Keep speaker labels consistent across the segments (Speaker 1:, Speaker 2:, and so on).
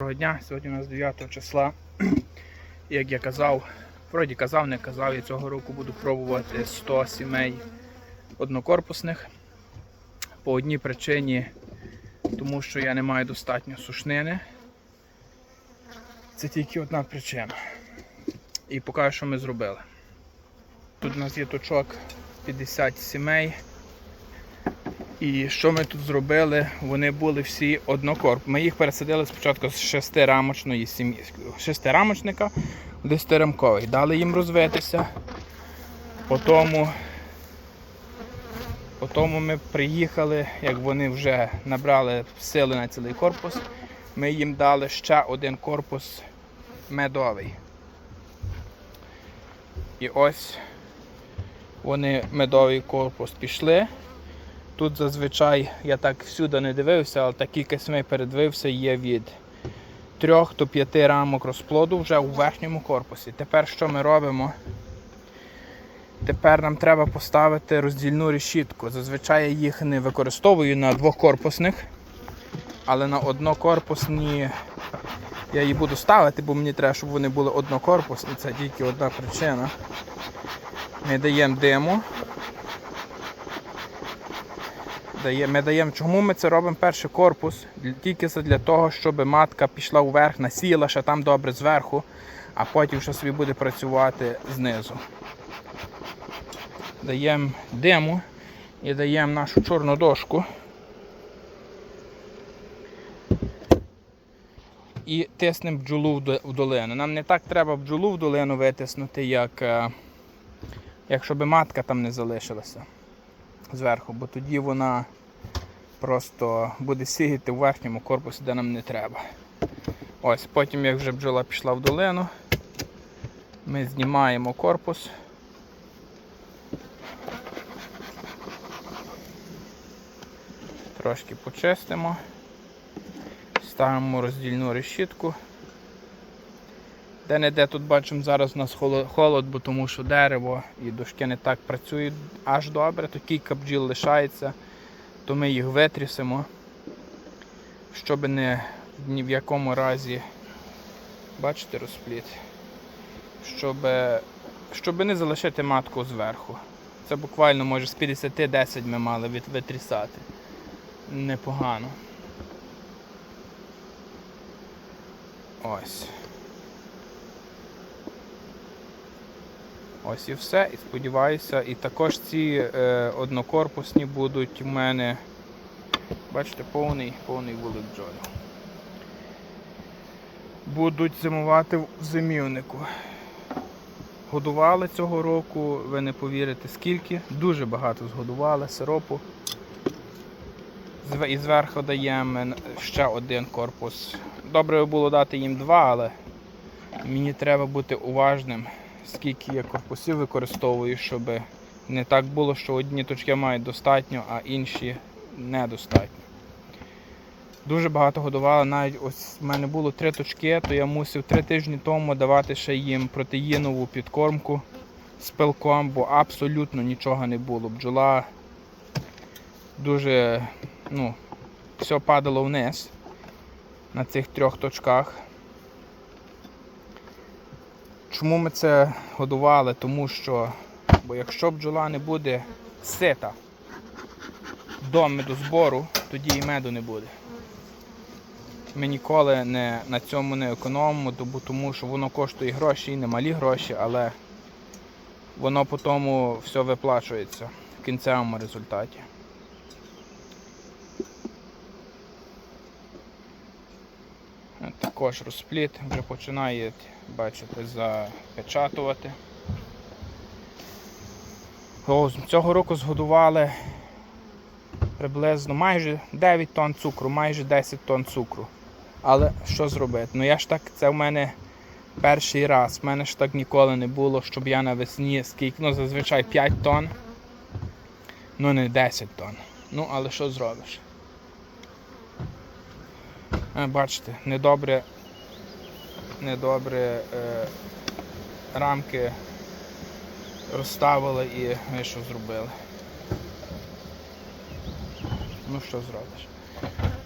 Speaker 1: Доброго дня, сьогодні у нас 9 числа. Як я казав, вроді казав, не казав, я цього року буду пробувати 100 сімей однокорпусних. По одній причині, тому що я не маю достатньо сушнини. Це тільки одна причина. І покажу, що ми зробили. Тут у нас є точок 50 сімей. І що ми тут зробили? Вони були всі однокорп. Ми їх пересадили спочатку з шестирамочної сім'ї, шестирамочника в десятирамковий. Дали їм розвитися. Потім, потім ми приїхали, як вони вже набрали сили на цілий корпус. Ми їм дали ще один корпус медовий. І ось вони медовий корпус пішли. Тут зазвичай я так всюди не дивився, але так кілька сімей передивився, є від 3 до 5 рамок розплоду вже у верхньому корпусі. Тепер що ми робимо? Тепер нам треба поставити роздільну решітку. Зазвичай я їх не використовую на двохкорпусних, але на однокорпусні я її буду ставити, бо мені треба, щоб вони були однокорпусні. Це тільки одна причина. Ми даємо диму. Ми даємо, чому ми це робимо перший корпус? Тільки для того, щоб матка пішла вверх, насіяла ще там добре зверху, а потім ще собі буде працювати знизу. Даємо диму і даємо нашу чорну дошку. І тиснемо бджолу в долину. Нам не так треба бджолу в долину витиснути, як, е, як щоб матка там не залишилася зверху, бо тоді вона просто буде сігати в верхньому корпусі, де нам не треба. Ось, потім, як вже бджола пішла в долину, ми знімаємо корпус. Трошки почистимо, ставимо роздільну решітку. Де-не-де тут бачимо, зараз у нас холод, бо тому що дерево і дошки не так працюють аж добре, то кілька бджіл лишається, то ми їх витрісимо, щоб не ні в якому разі, бачите розпліт, щоб, щоб не залишити матку зверху. Це буквально може з 50-10 ми мали витрісати. Непогано. Ось. Ось і все. І сподіваюся, і також ці е, однокорпусні будуть у мене. Бачите, повний, повний вулик бджоли. Будуть зимувати в зимівнику. Годували цього року, ви не повірите скільки. Дуже багато згодували сиропу. І зверху даємо ще один корпус. Добре було дати їм два, але мені треба бути уважним, скільки я корпусів використовую, щоб не так було, що одні точки мають достатньо, а інші недостатньо. Дуже багато годували, навіть ось в мене було три точки, то я мусив три тижні тому давати ще їм протеїнову підкормку з пилком, бо абсолютно нічого не було. Бджола дуже, ну, все падало вниз на цих трьох точках. Чому ми це годували? Тому що, бо якщо бджола не буде сита до медозбору, тоді і меду не буде. Ми ніколи не, на цьому не економимо, то- тому що воно коштує гроші і немалі гроші, але воно по тому все виплачується в кінцевому результаті. Е, Також розпліт вже починає, бачите, запечатувати. О, Цього року згодували приблизно майже 9 тонн цукру, майже 10 тонн цукру. Але що зробити? Ну я ж так, це в мене перший раз. В мене ж так ніколи не було, щоб я навесні скільки, ну зазвичай 5 тонн, ну не 10 тонн. Ну, але що зробиш? Е, Бачите, недобре, недобре е, рамки розставили і ми що зробили. Ну що зробиш?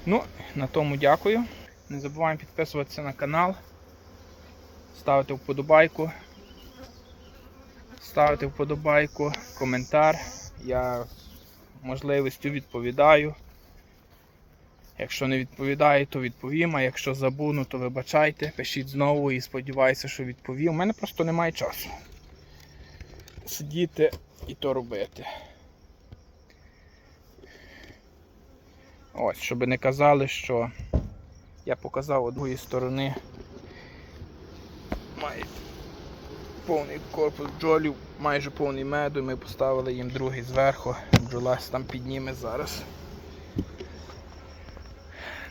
Speaker 1: Ну, на тому дякую. Не забуваємо підписуватися на канал, ставити вподобайку. Ставити вподобайку, коментар. Я можливістю відповідаю. Якщо не відповідаю, то відповім, а якщо забуну, то вибачайте, пишіть знову і сподіваюся, що відповім. У мене просто немає часу. Сидіти і то робити. Ось, щоб не казали, що я показав одної сторони. Має повний корпус бджолів, майже повний меду, і ми поставили їм другий зверху. Бджола там підніме зараз.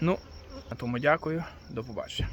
Speaker 1: Ну, на тому дякую, до побачення.